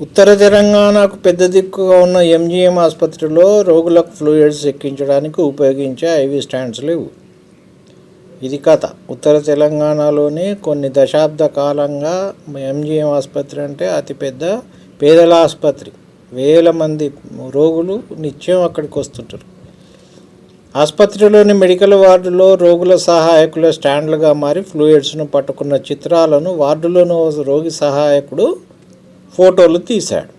ఉత్తర తెలంగాణకు పెద్ద దిక్కుగా ఉన్న ఎంజీఎం ఆసుపత్రిలో రోగులకు ఫ్లూయిడ్స్ ఎక్కించడానికి ఉపయోగించే ఐవి స్టాండ్స్ లేవు. ఇది కథ. ఉత్తర తెలంగాణలోని కొన్ని దశాబ్ద కాలంగా ఎంజీఎం ఆసుపత్రి అంటే అతిపెద్ద పేదల ఆసుపత్రి. వేల మంది రోగులు నిత్యం అక్కడికి వస్తుంటారు. ఆసుపత్రిలోని మెడికల్ వార్డులో రోగుల సహాయకుల స్టాండ్లుగా మారి ఫ్లూయిడ్స్ను పట్టుకున్న చిత్రాలను వార్డులోని రోగి సహాయకుడు ఫోటోలు తీశాడు.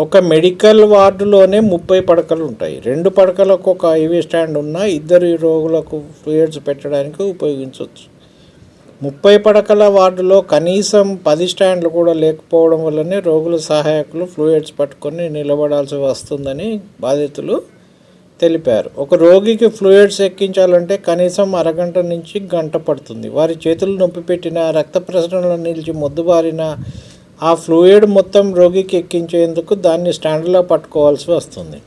ఒక మెడికల్ వార్డులోనే ముప్పై పడకలు ఉంటాయి. రెండు పడకలకు ఒక ఐవి స్టాండ్ ఉన్నా ఇద్దరు రోగులకు ఫ్లూయిడ్స్ పెట్టడానికి ఉపయోగించవచ్చు. ముప్పై పడకల వార్డులో కనీసం పది స్టాండ్లు కూడా లేకపోవడం వల్లనే రోగుల సహాయకులు ఫ్లూయిడ్స్ పట్టుకొని నిలబడాల్సి వస్తుందని బాధితులు తెలిపారు. ఒక రోగికి ఫ్లూయిడ్స్ ఎక్కించాలంటే కనీసం అరగంట నుంచి గంట పడుతుంది. వారి చేతులు నొప్పి పెట్టిన రక్త ప్రసరణలో నిలిచి మొద్దుబారిన ఆ ఫ్లూయిడ్ మొత్తం రోగికి ఎక్కించేందుకు దాన్ని స్టాండ్లో పట్టుకోవాల్సి వస్తుంది.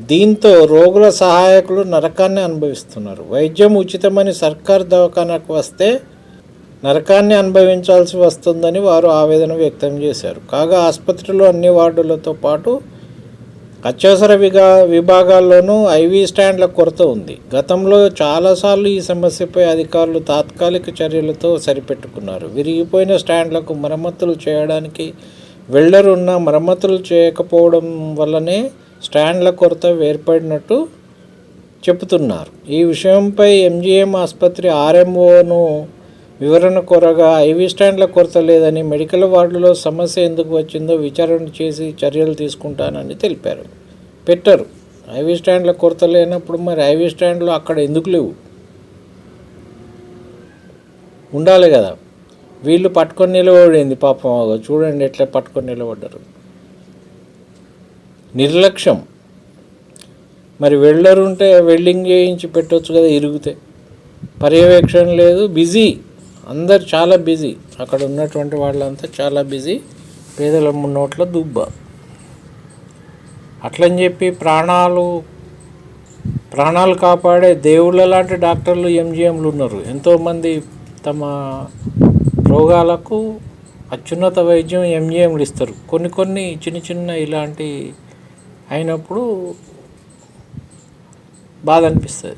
దీంతో రోగుల సహాయకులు నరకాన్ని అనుభవిస్తున్నారు. వైద్యం ఉచితమని సర్కార్ దవాఖానాకు వస్తే నరకాన్ని అనుభవించాల్సి వస్తుందని వారు ఆవేదన వ్యక్తం చేశారు. కాగా ఆసుపత్రిలో అన్ని వార్డులతో పాటు అత్యవసర విగా విభాగాల్లోనూ ఐవీ స్టాండ్ల కొరత ఉంది. గతంలో చాలాసార్లు ఈ సమస్యపై అధికారులు తాత్కాలిక చర్యలతో సరిపెట్టుకున్నారు. విరిగిపోయిన స్టాండ్లకు మరమ్మతులు చేయడానికి వెల్డర్ ఉన్న మరమ్మతులు చేయకపోవడం వల్లనే స్టాండ్ల కొరత ఏర్పడినట్టు చెబుతున్నారు. ఈ విషయంపై ఎంజీఎం ఆసుపత్రి ఆర్ఎంఓను వివరణ కోరగా ఐవీ స్టాండ్ల కొరత లేదని మెడికల్ వార్డులో సమస్య ఎందుకు వచ్చిందో విచారణ చేసి చర్యలు తీసుకుంటానని తెలిపారు. పెట్టరు. ఐవీ స్టాండ్ల కొరత లేనప్పుడు మరి ఐవీ స్టాండ్లు అక్కడ ఎందుకు లేవు? ఉండాలి కదా. వీళ్ళు పట్టుకొని నిలబడింది పాపం అగో చూడండి ఎట్లా పట్టుకొని నిలబడ్డారు. నిర్లక్ష్యం. మరి వెల్డర్ ఉంటే వెల్డింగ్ చేయించి పెట్టవచ్చు కదా ఇరిగితే. పర్యవేక్షణ లేదు. బిజీ. అందరు చాలా బిజీ. అక్కడ ఉన్నటువంటి వాళ్ళంతా చాలా బిజీ. పేదల నోట్ల దుబ్బ. అట్లని చెప్పి ప్రాణాలు ప్రాణాలు కాపాడే దేవుళ్ళ లాంటి డాక్టర్లు ఎంజిఎంలు ఉన్నారు. ఎంతోమంది తమ రోగాలకు అత్యున్నత వైద్యం ఎంజిఎంలు ఇస్తారు. కొన్ని కొన్ని చిన్న చిన్న ఇలాంటి అయినప్పుడు బాధ అనిపిస్తుంది.